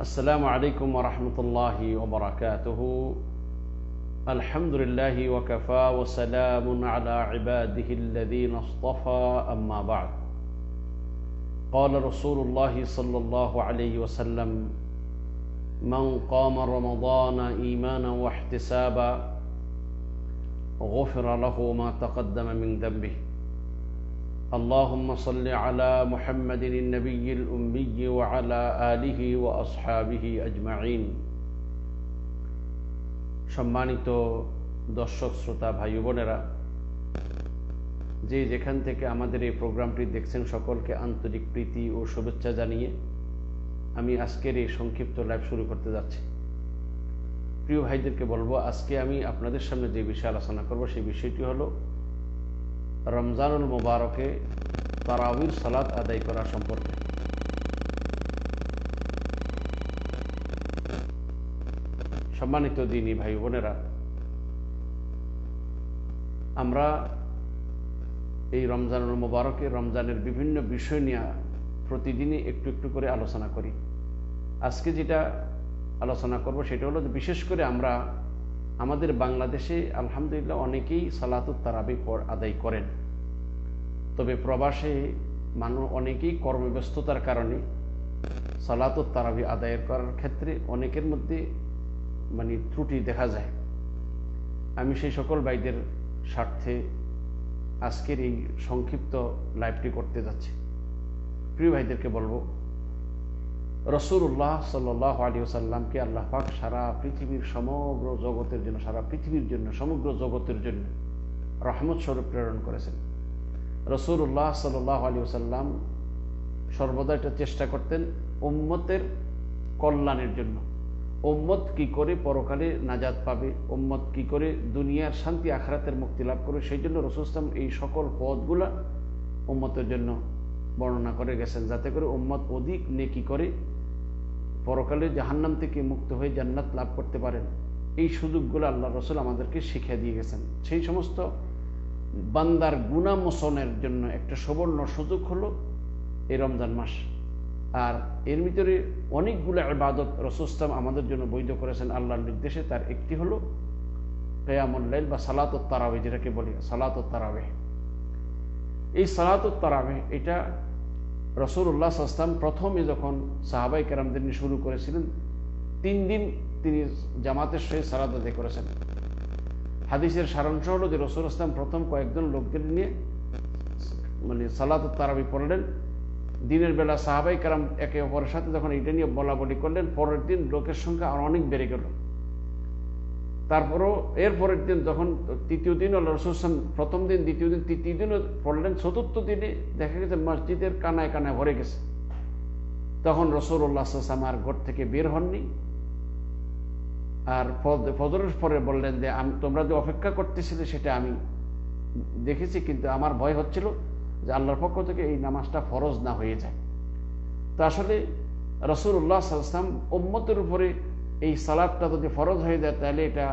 السلام عليكم ورحمة الله وبركاته. الحمد لله وكفى وسلام على عباده الذين اصطفى أما بعد. قال رسول الله صلى الله عليه وسلم من قام رمضان إيمانا واحتسابا غفر له ما تقدم من ذنبه. اللهم صل على محمد النبي الأمي وعلى آله وأصحابه أجمعين সম্মানিত দর্শক শ্রোতা ভাই বোনেরা যে যেখান থেকে আমাদের এই প্রোগ্রামটি দেখছেন সকলকে আন্তরিক প্রীতি ও শুভেচ্ছা জানিয়ে আমি আজকের এই সংক্ষিপ্ত লাইভ শুরু করতে যাচ্ছি প্রিয় ভাইদেরকে বলবো আজকে আমি আপনাদের সামনে যে বিষয়ে আলোচনা করব সেই বিষয়টি হলো রমজানুল মোবারকে তারাবির সালাত আদায় করা সম্পর্কে। সম্মানিত দিনী ভাই বোনেরা, আমরা এই রমজানুল মোবারকে, রমজানের বিভিন্ন বিষয় নিয়ে প্রতিদিনই একটু একটু করে আলোচনা করি। আজকে যেটা আলোচনা করব সেটা হলো বিশেষ করে আমরা আমাদের বাংলাদেশে আলহামদুলিল্লাহ অনেকেই সালাতুত তারাবি আদায় করেন। তবে প্রবাসে মানুষ অনেকেই কর্মব্যস্ততার কারণে সালাতুত তারাবি আদায়ের করার ক্ষেত্রে অনেকের মধ্যে মানে ত্রুটি দেখা যায়। আমি সেই সকল ভাইদের স্বার্থে আজকের এই সংক্ষিপ্ত লাইভটি করতে যাচ্ছি। প্রিয় ভাইদেরকে বলব রসুল্লাহ সাল্লাহ আলী সাল্লামকে আল্লাহ পাক সারা পৃথিবীর সমগ্র জগতের জন্য, সারা পৃথিবীর জন্য, সমগ্র জগতের জন্য রহমত স্বরূপ প্রেরণ করেছেন। রসুল্লাহ সাল্লাহ আলী সাল্লাম সর্বদা এটা চেষ্টা করতেন উম্মতের কল্যাণের জন্য। উম্মত কি করে পরকালে নাজাদ পাবে, উম্মত কি করে দুনিয়ার শান্তি, আখরাতের মুক্তি লাভ করবে, সেই জন্য রসুল ইসলাম এই সকল পদগুলা উম্মতের জন্য বর্ণনা করে গেছেন, যাতে করে উম্মত অধিক নেকি করে পরকালে জাহান্নাম থেকে মুক্ত হয়ে জান্নাত লাভ করতে পারেন। এই সুযোগগুলো আল্লাহ রসুল আমাদেরকে শিখিয়ে দিয়ে গেছেন। সেই সমস্ত বান্দার গুণামোচনের জন্য একটা সুবর্ণ সুযোগ হলো এই রমজান মাস। আর এর ভিতরে অনেকগুলো আবাদত রসুস্তাম আমাদের জন্য বৈধ করেছেন আল্লাহর নির্দেশে। তার একটি হলো কেয়ামুল্লাইল বা সালাত তারাবে যেটাকে বলি সালাত তারাবে এই সালাত তারাবে এটা রসুল্লাহ আসলাম প্রথমে যখন সাহাবাই কেরামদের নিয়ে শুরু করেছিলেন, তিন দিন তিনি জামাতের সহিত সালাদ আদায় করেছেন। হাদিসের সারাংশ হলো যে রসুল আসলাম প্রথম কয়েকজন লোকদের নিয়ে মানে সালাত তারাবি পড়লেন। দিনের বেলা সাহাবাই কারাম একে অপরের সাথে যখন এটা নিয়ে বলা বলি করলেন, পরের দিন লোকের সংখ্যা আর অনেক বেড়ে গেল। তারপরও এর পরের দিন যখন তৃতীয় দিন আল্লাহ রসুলাম প্রথম দিন, দ্বিতীয় দিন, তৃতীয় দিনও পড়লেন, চতুর্থ দিনে দেখা গেছে মসজিদের কানায় কানায় ভরে গেছে। তখন রসুল্লাহাম আর ঘর থেকে বের হননি। আর ফজরের পরে বললেন যে, আমি, তোমরা যে অপেক্ষা করতেছিলে সেটা আমি দেখেছি, কিন্তু আমার ভয় হচ্ছিল যে আল্লাহর পক্ষ থেকে এই নামাজটা ফরজ না হয়ে যায়। তো আসলে রসুল্লাহ সাল্লাম উম্মতের উপরে এই সালাদটা যদি ফরজ হয়ে যায়, তাহলে এটা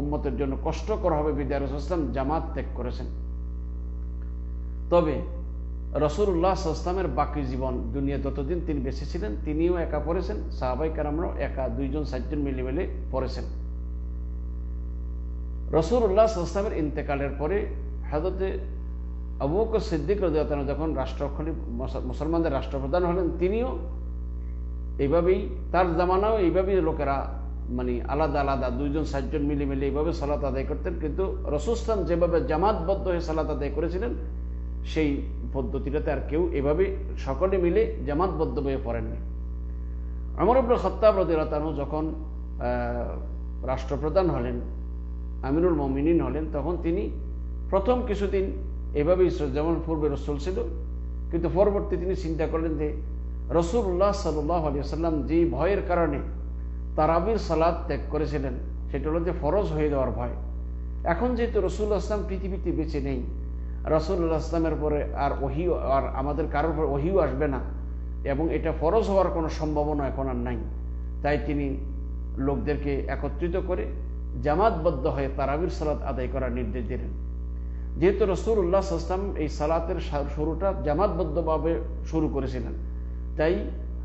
উম্মতের জন্য কষ্টকর হবে, বিদ্যা রসুলাম জামাত ত্যাগ করেছেন। তবে রসুল্লাহ সাল্লামের বাকি জীবন দুনিয়া যতদিন তিনি বেঁচে ছিলেন, তিনিও একা পড়েছেন, সাহাবাই কারামরাও একা দুইজন, চারজন মিলে মিলে পড়েছেন রসুল্লাহ সাল্লামের ইন্তেকালের পরে হাজতে আবুক সিদ্দিক রাজিয়াতন যখন রাষ্ট্রক্ষণী মুসলমানদের রাষ্ট্রপ্রধান হলেন, তিনিও এইভাবেই তার জামানাও এইভাবেই লোকেরা মানে আলাদা আলাদা দুইজন চারজন মিলে মিলে এইভাবে সালাত আদায় করতেন। কিন্তু রসুস্তান যেভাবে জামাতবদ্ধ হয়ে সালাত আদায় করেছিলেন, সেই পদ্ধতিটাতে আর কেউ এভাবে সকলে মিলে জামাতবদ্ধ হয়ে পড়েননি। আমার আব্দুল খত্তাব রদিরাতানু যখন রাষ্ট্রপ্রধান হলেন, আমিরুল মমিনিন হলেন, তখন তিনি প্রথম কিছুদিন এভাবেই, যেমন পূর্বে রসুল ছিল, কিন্তু পরবর্তী তিনি চিন্তা করলেন যে রসুল্লাহ সাল্লাহ আলিয়া সাল্লাম যেই ভয়ের কারণে তারাবির সালাদ ত্যাগ করেছিলেন, সেটা হলো যে ফরজ হয়ে যাওয়ার ভয়। এখন যেহেতু রসুল্লাহ আসলাম পৃথিবীতে বেঁচে নেই, রসুল্লাহ আসলামের পরে আর ওহি, আর আমাদের কারোর পর ওহিও আসবে না, এবং এটা ফরজ হওয়ার কোনো সম্ভাবনা এখন আর নাই। তাই তিনি লোকদেরকে একত্রিত করে জামাতবদ্ধ হয়ে তারাবির সালাদ আদায় করার নির্দেশ দিলেন। যেহেতু রসুল্লাহ আসলাম এই সালাতের শুরুটা জামাতবদ্ধভাবে শুরু করেছিলেন তাই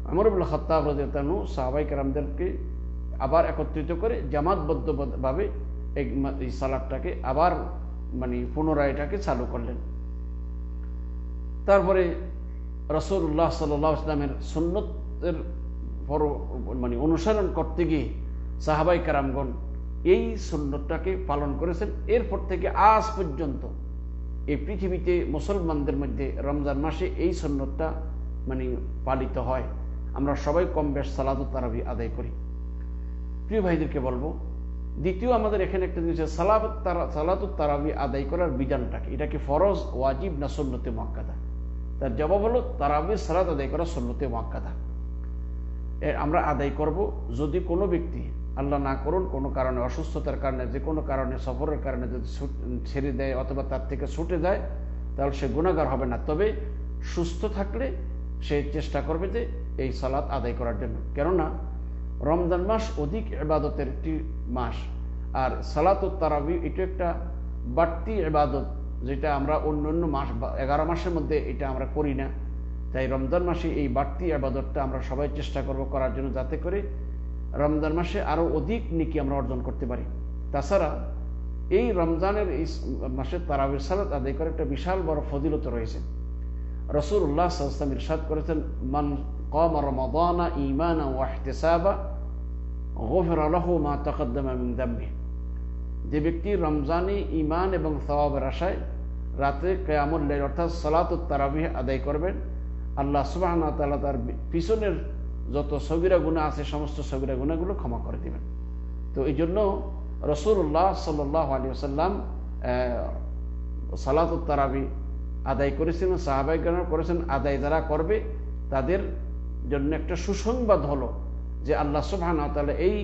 আমরুল খত্তাব রাজু সাহাবাই কারামদেরকে আবার একত্রিত করে জামাতবদ্ধভাবে এই সালাদটাকে আবার মানে পুনরায় এটাকে চালু করলেন। তারপরে রসুল্লাহ সাল্লাহ ইসলামের সুন্নতের পর মানে অনুসরণ করতে গিয়ে সাহাবাই কারামগণ এই সুন্নতটাকে পালন করেছেন। এরপর থেকে আজ পর্যন্ত এই পৃথিবীতে মুসলমানদের মধ্যে রমজান মাসে এই সন্ন্যতটা মানে পালিত হয়, আমরা সবাই কম বেশ সালাদ তারাবি আদায় করি। প্রিয় ভাইদেরকে বলব, দ্বিতীয় আমাদের এখানে একটা জিনিস সালাদ তারা সালাত তারাবি আদায় করার বিধানটাকে এটা কি ফরজ, ওয়াজিব না সন্ন্যতে মক্কাদা তার জবাব হলো, তারাবি সালাদ আদায় করা সন্ন্যতে মক্কাদা আমরা আদায় করব যদি কোনো ব্যক্তি আল্লাহ না করুন, কোনো কারণে অসুস্থতার কারণে, যে কোনো কারণে, সফরের কারণে যদি ছেড়ে দেয় অথবা তার থেকে ছুটে যায়, তাহলে সে গুণাগার হবে না। তবে সুস্থ থাকলে সে চেষ্টা করবে যে এই সালাত আদায় করার জন্য। কেননা রমজান মাস অধিক এবাদতের একটি মাস। আর সালাত তারাবি এটা একটা বাড়তি এবাদত যেটা আমরা অন্য অন্য মাস এগারো মাসের মধ্যে এটা আমরা করি না। তাই রমজান মাসে এই বাড়তি আবাদতটা আমরা সবাই চেষ্টা করব করার জন্য যাতে করে রমজান মাসে আরও অধিক নিকি আমরা অর্জন করতে পারি। তাছাড়া এই রমজানের এই মাসে তারাবির সালাত আদায় করে একটা বিশাল বড় ফজিলত রয়েছে। রসুল উল্লাহ সাল্লাম ইরশাদ করেছেন, মান কম রমাদানা ইমানা ওয়াহতেসাবা গফির আলহ মা তকদ্দমা মিন দাম্বি যে ব্যক্তি রমজানে ইমান এবং সওয়াবের আশায় রাতে কেয়ামুল্লাহ অর্থাৎ সালাত তারাবি আদায় করবেন, আল্লাহ সুবাহ তাল্লাহ তার পিছনের যত সগিরা গুণা আছে, সমস্ত সগিরা গুণাগুলো ক্ষমা করে দিবেন। তো এই জন্য রসুল্লাহ সাল্লাহ আলী আসাল্লাম সালাত তারাবি আদায় করেছেন সাহাবাই করেছেন, আদায় যারা করবে, তাদের জন্য একটা সুসংবাদ হলো যে আল্লাহ সুবহান তাহলে এই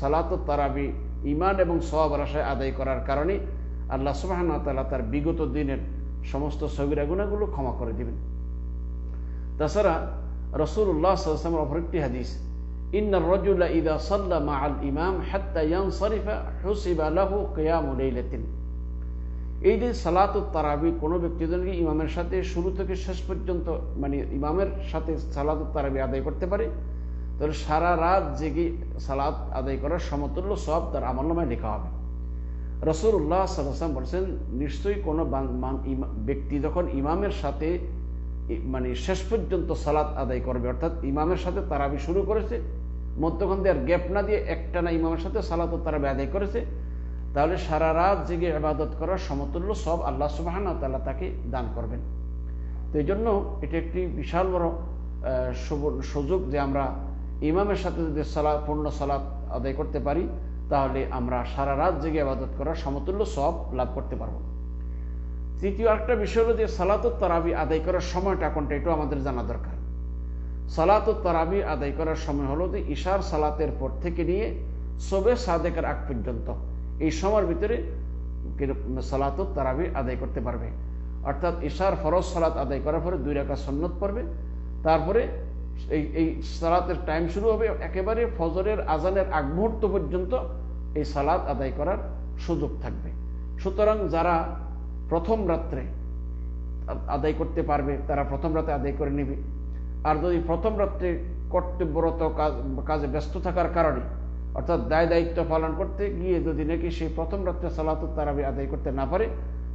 সালাত তারাবি ইমান এবং সব আশায় আদায় করার কারণে আল্লাহ সুবাহান তাল্লাহ তার বিগত দিনের সমস্ত সগিরা গুণাগুলো ক্ষমা করে দিবেন। তাছাড়া রসুল্লাহ অপর একটি হাদিস ইন্না রজুল্লা ইদা সাল্লা আল ইমাম হাত্তা শরিফা হুসিবা লাহু কেয়াম উলাইলাতিন এই যে সালাত তারাবি, কোনো ব্যক্তি যদি ইমামের সাথে শুরু থেকে শেষ পর্যন্ত মানে ইমামের সাথে সালাত তারাবি আদায় করতে পারে, তাহলে সারা রাত জেগে সালাত আদায় করার সমতুল্য সব তার আমলনামায় লেখা হবে। রসুল্লাহ সাল্লাম বলছেন, নিশ্চয়ই কোনো ব্যক্তি যখন ইমামের সাথে মানে শেষ পর্যন্ত সালাত আদায় করবে, অর্থাৎ ইমামের সাথে তারাবি শুরু করেছে, মধ্যখান দিয়ে আর গ্যাপ না দিয়ে একটা না ইমামের সাথে সালাত তারাবি আদায় করেছে তাহলে সারা রাত জেগে আবাদত করার সমতুল্য সব আল্লাহ সুবাহান তাল্লাহ তাকে দান করবেন। তো এই জন্য এটা একটি বিশাল বড় সুযোগ যে আমরা ইমামের সাথে যদি সালাদ পূর্ণ সালাদ আদায় করতে পারি, তাহলে আমরা সারা রাত জেগে আবাদত করার সমতুল্য সব লাভ করতে পারব। তৃতীয় একটা বিষয় হলো যে সালাত তারাবি আদায় করার সময়টা কোনটা, এটাও আমাদের জানা দরকার। সালাত তারাবি আদায় করার সময় হলো যে ইশার সালাতের পর থেকে নিয়ে সবে সাদেকের আগ পর্যন্ত এই সময়ের ভিতরে সালাত তারাবি আদায় করতে পারবে। অর্থাৎ ইশার ফরজ সালাত আদায় করার পরে দুই রেখা সন্ন্যত পড়বে। তারপরে এই এই সালাতের টাইম শুরু হবে একেবারে ফজরের আজানের আগ মুহূর্ত পর্যন্ত এই সালাত আদায় করার সুযোগ থাকবে। সুতরাং যারা প্রথম রাত্রে আদায় করতে পারবে, তারা প্রথম রাতে আদায় করে নেবে। আর যদি প্রথম রাত্রে কর্তব্যরত কাজ, কাজে ব্যস্ত থাকার কারণে অর্থাৎ দায় দায়িত্ব পালন করতে গিয়ে যদি নাকি সেই প্রথম রাত্রে সালাত তারাবি আদায় করতে না পারে,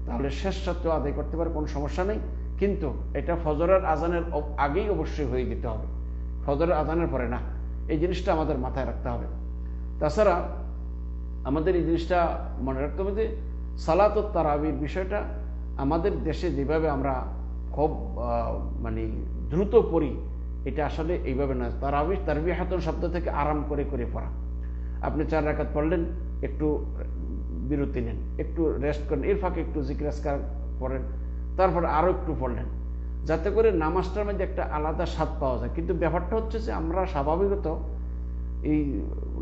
তাহলে শেষ রাত্রে আদায় করতে পারে, কোনো সমস্যা নেই। কিন্তু এটা ফজরের আজানের আগেই অবশ্যই হয়ে যেতে হবে। ফজরের আজানের পরে না, এই জিনিসটা আমাদের মাথায় রাখতে হবে। তাছাড়া আমাদের এই জিনিসটা মনে রাখতে হবে যে সালাত তারাবির বিষয়টা আমাদের দেশে যেভাবে আমরা খুব মানে দ্রুত পড়ি, এটা আসলে এইভাবে না তারাবি তারবি হাতন শব্দ থেকে আরাম করে করে পড়া। আপনি চার রাকাত পড়লেন, একটু বিরতি নেন, একটু রেস্ট করেন, এর ফাঁকে একটু জিজ্ঞাসকার পড়েন, তারপর আরও একটু পড়লেন। যাতে করে নামাজটার মধ্যে একটা আলাদা স্বাদ পাওয়া যায়। কিন্তু ব্যাপারটা হচ্ছে যে আমরা স্বাভাবিকত এই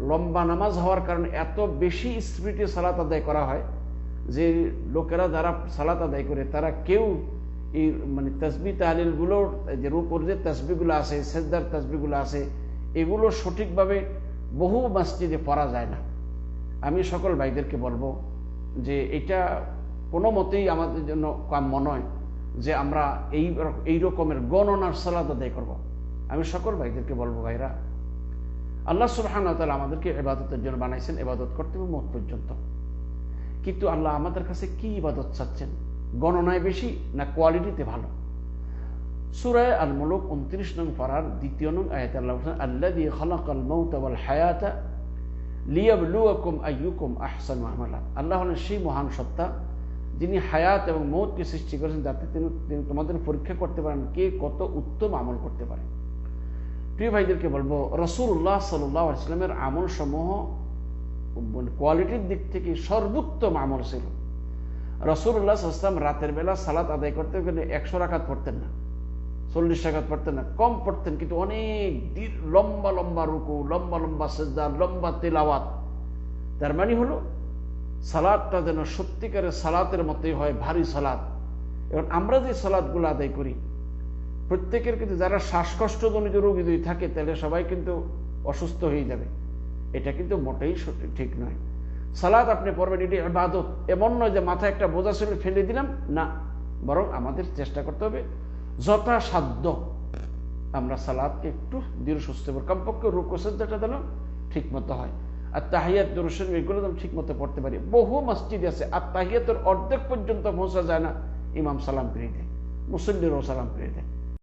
লম্বা নামাজ হওয়ার কারণে এত বেশি স্পিডে সালাত আদায় করা হয় যে লোকেরা যারা সালাত আদায় করে, তারা কেউ এই মানে তসবি তাহলিলগুলোর যে রূপর যে তসবিগুলো আছে, সেজদার তসবিগুলো আছে, এগুলো সঠিকভাবে বহু মসজিদে পড়া যায় না। আমি সকল ভাইদেরকে বলব যে এটা কোনো মতেই আমাদের জন্য কাম্য নয় যে আমরা এই এই রকমের গণনার সালাদ আদায় করব। আমি সকল ভাইদেরকে বলব, ভাইরা, আল্লাহ সুবহান তাআলা আমাদেরকে এবাদতের জন্য বানাইছেন এবাদত করতে হবে মত পর্যন্ত। কিন্তু আল্লাহ আমাদের কাছে কি ইবাদত চাচ্ছেন? গণনায় বেশি না কোয়ালিটিতে ভালো? সুরায় আল মুলুক উনত্রিশ নং পাড়ার দ্বিতীয় নং আয়াত আল্লাহ আল্লাহ দিয়ে খলাকাল মৌত ওয়াল হায়াতা লিয়াবলুয়াকুম আইয়ুকুম আহসানু আল্লাহ হলেন সেই মহান সত্তা, যিনি হায়াত এবং মৌতকে সৃষ্টি করেছেন, যাতে তিনি তোমাদের পরীক্ষা করতে পারেন কে কত উত্তম আমল করতে পারে। প্রিয় ভাইদেরকে বলব রসুল্লাহ সাল্লাহ ইসলামের আমল সমূহ কোয়ালিটির দিক থেকে সর্বোত্তম আমল ছিল। রসুল্লাহ ইসলাম রাতের বেলা সালাত আদায় করতে গেলে একশো রাখাত পড়তেন না। চল্লিশ রাখাত পড়তেন না, কম পড়তেন কিন্তু অনেক লম্বা লম্বা রুকু, লম্বা লম্বা সেজদা, লম্বা তেলাওয়াত। তার মানে হলো, সালাদটা যেন সত্যিকারের সালাতের মতোই হয়, ভারী সালাদ। এবং আমরা যে সালাদগুলো আদায় করি, প্রত্যেকের কিন্তু যারা শ্বাসকষ্টজনিত রোগী যদি থাকে, তাহলে সবাই কিন্তু অসুস্থ হয়ে যাবে। এটা কিন্তু মোটেই ঠিক নয়। সালাদ আপনি পড়বেন, এটি আবাদত এমন নয় যে মাথায় একটা বোঝা ছিল, ফেলে দিলাম, না। বরং আমাদের চেষ্টা করতে হবে যথাসাধ্য। আমরা সালাদকে একটু দৃঢ় সুস্থ কমপক্ষে রুকু সজ্জাটা যেন ঠিক মতো হয়। আর তাহিয়াত দর্শন এগুলো যেন ঠিক মতো পড়তে পারি। বহু মসজিদ আছে, আর তাহিয়াতের অর্ধেক পর্যন্ত পৌঁছা যায় না, ইমাম সালাম ফিরিয়ে দেয়, মুসল্লিরও সালাম ফিরিয়ে দেয়।